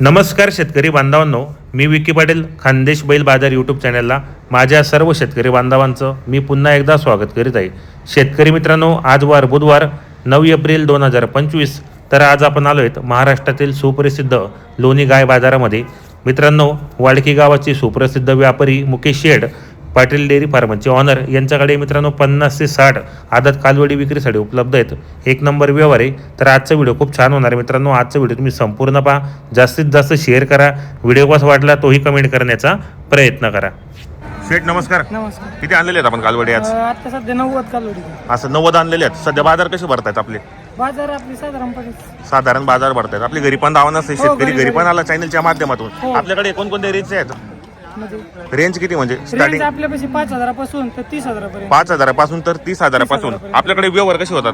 नमस्कार शेतकरी बांधवांनो मी विकी पाटील खानदेश बैल बाजार यूट्यूब चॅनलला माझ्या सर्व शेतकरी बांधवांचं मी पुन्हा एकदा स्वागत करीत आहे. शेतकरी मित्रांनो आज वार बुधवार नऊ एप्रिल दोन हजार पंचवीस तर आज आपण आलो आहेत महाराष्ट्रातील सुप्रसिद्ध लोणी गाय बाजारामध्ये. मित्रांनो वाडकी गावाचे सुप्रसिद्ध व्यापारी मुकेश शेड पाटील डेअरी फार्मचे ऑनर यांच्याकडे मित्रांनो पन्नास ते साठ आदत कालवडी विक्रीसाठी उपलब्ध आहेत. एक नंबर व्यवहार आहे. तर आजचा व्हिडिओ खूप छान होणार आहे. मित्रांनो आजचा व्हिडिओ तुम्ही संपूर्ण पहा. जास्तीत जास्त शेअर करा. व्हिडिओ कसा वाटला तोही कमेंट करण्याचा प्रयत्न करा. शेठ नमस्कार. नमस्कार. किती आणलेले आहेत आपण कालवडी आज? अं, आता सध्या नव्वद कालोडी असं नव्वद आणलेले आहेत. सध्या बाजार कसे भरतायत आपले? बाजार आपली साधारणपणे साधारण बाजार भरतायत. आपली घरी पण दावा नसते हो, शेतकरी घरी- पण. आला चॅनलच्या माध्यमातून. हो. आपल्याकडे कोणकोणते रेंजचे आहेत? म्हणजे रेंज किती म्हणजे रेंज स्टार्टिंग आपल्यापाशी पाच हजारापासून तर तीस हजारापर्यंत. पाच हजारापासून तर तीस हजारापासून. आपल्याकडे व्यवहार कसे होतात?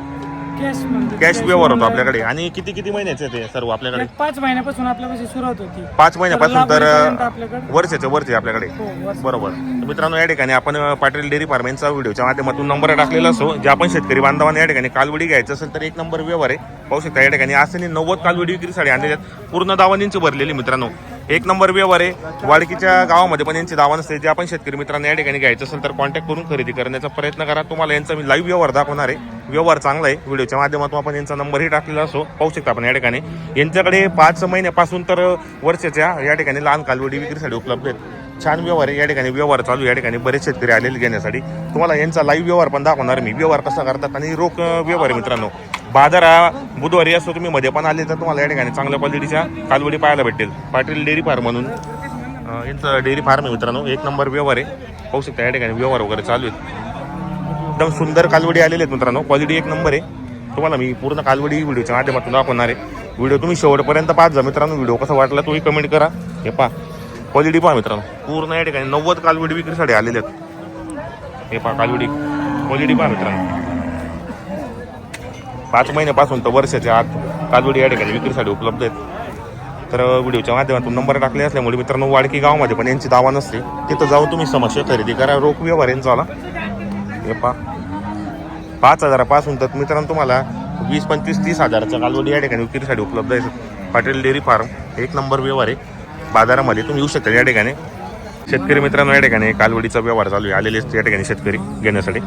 कॅश कॅश व्यवहार होतो आपल्याकडे. आणि किती किती महिन्याचे ते सर्व आपल्याकडे? पाच महिन्यापासून आपल्यापाशी सुरुवात होती पाच महिन्यापासून तर लागवडीपर्यंत आपल्याकडे वर्षाचे वरचे आपल्याकडे. हो वर्ष. बरोबर. तर मित्रांनो या ठिकाणी आपण पाटील डेअरी फार्मेंचा व्हिडिओच्या माध्यमातून नंबर टाकलेला असो जे आपण शेतकरी बांधवांना या ठिकाणी कालवडी घ्यायचं असेल तर एक नंबर व्यवहार आहे. पाहू शकता या ठिकाणी असं नव्वद कालवडी विक्रीसाठी आणलेल्या आहेत. पूर्ण दावानींची भरलेली मित्रांनो. एक नंबर व्यवहार आहे. वाडकीच्या गावामध्ये पण यांची दावा नसते जे आपण शेतकरी मित्रांना या ठिकाणी घ्यायचं असेल तर कॉन्टॅक्ट करून खरेदी करण्याचा प्रयत्न करा. तुम्हाला यांचा मी लाईव्ह व्यवहार दाखवणार आहे. व्यवहार चांगला आहे. व्हिडिओच्या माध्यमातून आपण यांचा नंबरही टाकलेला असो. पाहू शकता आपण या ठिकाणी. यांच्याकडे पाच महिन्यापासून तर वर्षाच्या या ठिकाणी लहान कालवडी विक्रीसाठी उपलब्ध आहेत. छान व्यवहार आहे. या ठिकाणी व्यवहार चालू आहे. या ठिकाणी बरेच शेतकरी आलेले घेण्यासाठी. तुम्हाला यांचा लाईव्ह व्यवहार पण दाखवणार मी. व्यवहार कसा करतात आणि रोख व्यवहार आहे मित्रांनो. बाजार हा बुधवारी असतो तुम्ही मध्ये पण आले तर तुम्हाला या ठिकाणी चांगल्या क्वालिटीच्या कालवडी पाहायला भेटेल पाटील डेअरी फार्म म्हणून अं, यांचं डेअरी फार्म आहे मित्रांनो. एक नंबर व्यवहार आहे. पाहू शकता या ठिकाणी व्यवहार वगैरे चालू आहेत. एकदम सुंदर कालवडी आलेले आहेत मित्रांनो. क्वालिटी एक नंबर आहे. तुम्हाला मी पूर्ण कालवडी व्हिडिओच्या माध्यमातून दाखवणार आहे. व्हिडिओ तुम्ही शेवटपर्यंत पाहत जा मित्रांनो. व्हिडिओ कसा वाटला तोही कमेंट करा. हे पहा. क्वालिटी पहा मित्रांनो. पूर्ण या ठिकाणी नव्वद कालवडी विक्रीसाठी आलेले आहेत. हे पहा कालवडी. क्वालिटी पहा मित्रांनो. पाच महिन्यापासून तर वर्षाच्या आत कालवडी या ठिकाणी विक्रीसाठी उपलब्ध आहेत. तर व्हिडिओच्या माध्यमातून नंबर टाकले असल्यामुळे मित्रांनो वाडकी गावामध्ये पण यांची दावा नसते. तिथं जाऊन तुम्ही समक्ष खरेदी करा. रोख व्यवहार यांचा आला. हे पा. पाच हजारापासून तर मित्रांनो तुम्हाला वीस पंचवीस तीस हजाराच्या कालवडी या ठिकाणी विक्रीसाठी उपलब्ध आहे. पाटील डेअरी फार्म एक नंबर व्यवहार आहे. बाजारामध्ये तुम्ही येऊ शकता या ठिकाणी. शेतकरी मित्रांनो या ठिकाणी कालवडीचा व्यवहार चालू आहे. आलेले या ठिकाणी शेतकरी घेण्यासाठी.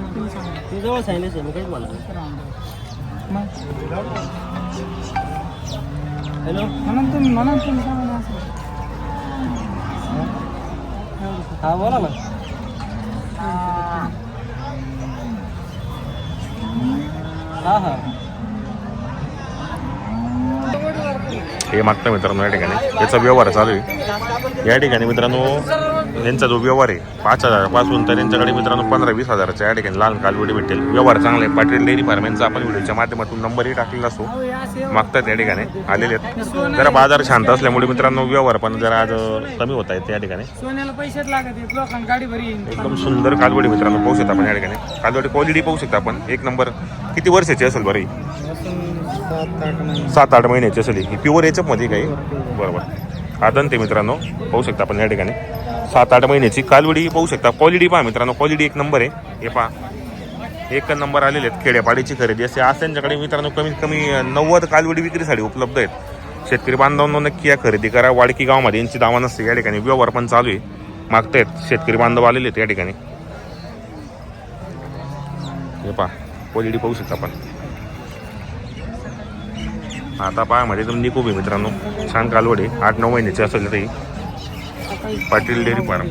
हॅलो. म्हणून तुम्ही म्हणून तुम्ही हा बोला हा हा हे मागतं मित्रांनो या ठिकाणी. याचा व्यवहार चालू आहे. या ठिकाणी मित्रांनो यांचा जो व्यवहार आहे पाच हजारापासून तर यांच्याकडे मित्रांनो पंधरा वीस हजाराच्या या ठिकाणी लहान कालवडी भेटेल. व्यवहार चांगला आहे. पाटील डेअरी फार्म यांचा आपण व्हिडिओच्या माध्यमातून नंबरही टाकलेला असे मागतात या ठिकाणी. आलेले आहेत. जरा बाजार शांत असल्यामुळे मित्रांनो व्यवहार पण जरा आज कमी होत आहेत या ठिकाणी. एकदम सुंदर कालवडी मित्रांनो पाहू शकता आपण या ठिकाणी. कालवडी क्वालिटी पाहू शकता आपण. एक नंबर किती वर्षाची असेल बरं ही? सात आठ महिन्याची असेल ही. प्युअर याच्यात मध्ये काही बरोबर. आदन ते मित्रांनो पाहू शकता आपण या ठिकाणी. सात आठ महिन्याची कालवडी पाहू शकता. क्वालिटी पहा मित्रांनो क्वालिटी एक नंबर आहे. हे पहा. एक नंबर आलेले आहेत खेड्यापाडीची खरेदी. असे आज त्यांच्याकडे मित्रांनो कमीत कमी नव्वद कालवडी विक्रीसाठी उपलब्ध आहेत. शेतकरी बांधवांनो नक्की या खरेदी करा. वाडकी गावामध्ये यांची दावा नसते. या ठिकाणी व्यवहार पण चालू आहे. मागतायत शेतकरी बांधव आलेले आहेत या ठिकाणी. हे पहा. क्वालिटी पाहू शकता आपण. आता पहा म्हणजे एकदम निकोप आहे मित्रांनो. छान कालवड आहे. आठ नऊ महिन्याची असेल तरी पाटील डेअरी फार्म.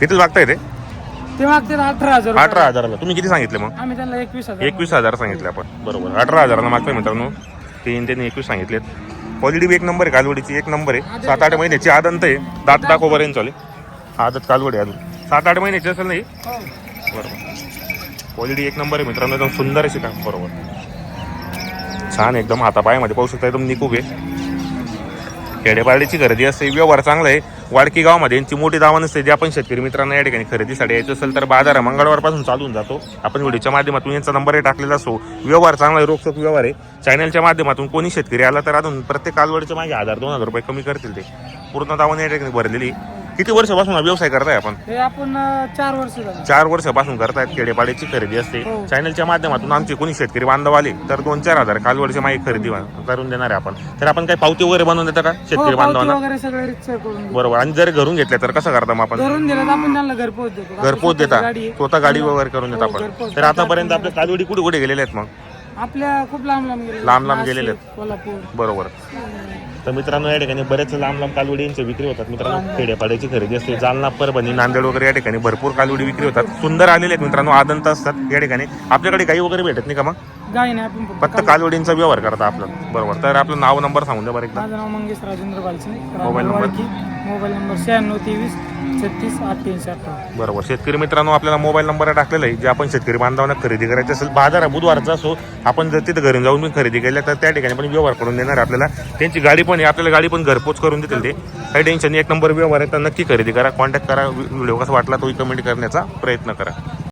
किती लागताय ते? ते अठरा हजार रुपये. अठरा हजाराला. तुम्ही किती सांगितले मग? आम्ही त्यांना एकवीस हजार एकवीस हजार सांगितले आपण. बरोबर. अठरा हजाराला मागताय मित्रांनो. तीन त्यांनी एकवीस सांगितलेत. क्वालिटी बी एक नंबर आहे कालवडीची एक नंबर आहे. सात आठ महिन्याची आदंत आहे. दात दाखवपर्यंत चालेल. आदत कालवडी आहे अजून. सात आठ महिन्याची असेल नाही हो. बरोबर. क्वालिटी एक नंबर आहे मित्रांनो. एकदम सुंदर अशी का बरोबर. छान एकदम. हातापायामध्ये पाहू शकता एकदम निकूप आहे. खेडेपाडीची खरेदी असते. व्यवहार चांगला आहे. वाडकी गावामध्ये यांची मोठी दावा नसते जे आपण शेतकरी मित्रांना या ठिकाणी खरेदीसाठी यायचं असेल तर बाजार मंगळवारपासून चालून जातो. आपण व्हिडिओच्या माध्यमातून यांचा नंबरही टाकलेला असो. व्यवहार चांगला आहे रोखोक व्यवहार आहे. चॅनलच्या माध्यमातून कोणी शेतकरी आला तर अजून प्रत्येक कालवडच्या मागे हजार दोन हजार रुपये कमी करतील ते. पूर्ण दावाने या ठिकाणी भरलेली किती वर्षापासून हा व्यवसाय करताय आपण? हे आपण अं, चार वर्ष झाले. चार वर्षापासून करतायत खेडेपाड्याची खरेदी असते. हो. चॅनलच्या माध्यमातून आमचे कोणी शेतकरी बांधव आले तर दोन चार हजार कालवडची माहिती खरेदी करून देणार आहे आपण. तर आपण काही पावती वगैरे बनवून देता का हो शेतकरी पावती बांधवांना? वगैरे सगळे रिक्षा करून देतो. बरोबर. आणि जर घरून घेतल्या तर कसं करता मग आपण? घरून दिलं तर आपण त्यांना घरपोच देतो. घरपोच आपली देता? गाडी आहे. स्वतः गाडी वगैरे करून देता हो, आपण? घरपोच. तर आतापर्यंत आपल्या कालवडी कुठे कुठे गेलेल्या आहेत मग? आपल्या खूप लांब लांब गेले लांब लांब गेलेले कोल्हापूर. बरोबर. तर मित्रांनो या ठिकाणी बरेच लांब लांब कालवडींची विक्री होतात. मित्रांनो खेड्यापाड्याची खरेदी असते. जालना परभणी नांदेड वगैरे या ठिकाणी भरपूर कालवडी विक्री होतात. सुंदर आलेले आहेत मित्रांनो आदंत असतात. या ठिकाणी आपल्याकडे गाई वगैरे भेटत नाही का मग? गाडी नाही आपण फक्त फक्त कालवडींचा व्यवहार करता आपलं. बरोबर. तर आपलं नाव नंबर सांगून द्या बरं एकदा. माझं नाव Mangesh Rajendra mobile number? Mobile number शहाण्णव तेवीस छत्तीस अठ्ठ्याऐंशी अठ्ठावन्न. बरोबर. शेतकरी मित्रांनो आपल्याला मोबाईल नंबर टाकलेला आहे. जे आपण शेतकरी बांधवांना खरेदी करायची असेल बाजार बुधवारचा असो आपण जर तिथे घरून जाऊन मी खरेदी केल्या तर त्या ठिकाणी पण व्यवहार करून देणार आपल्याला. त्यांची गाडी पण आहे आपल्याला गाडी पण घरपोच करून देतील ते. काही टेन्शन नाही, एक नंबर व्यवहार आहे तर नक्की खरेदी करा कॉन्टॅक्ट करा व्हिडिओ कसा वाटला तोही कमेंट करण्याचा प्रयत्न करा.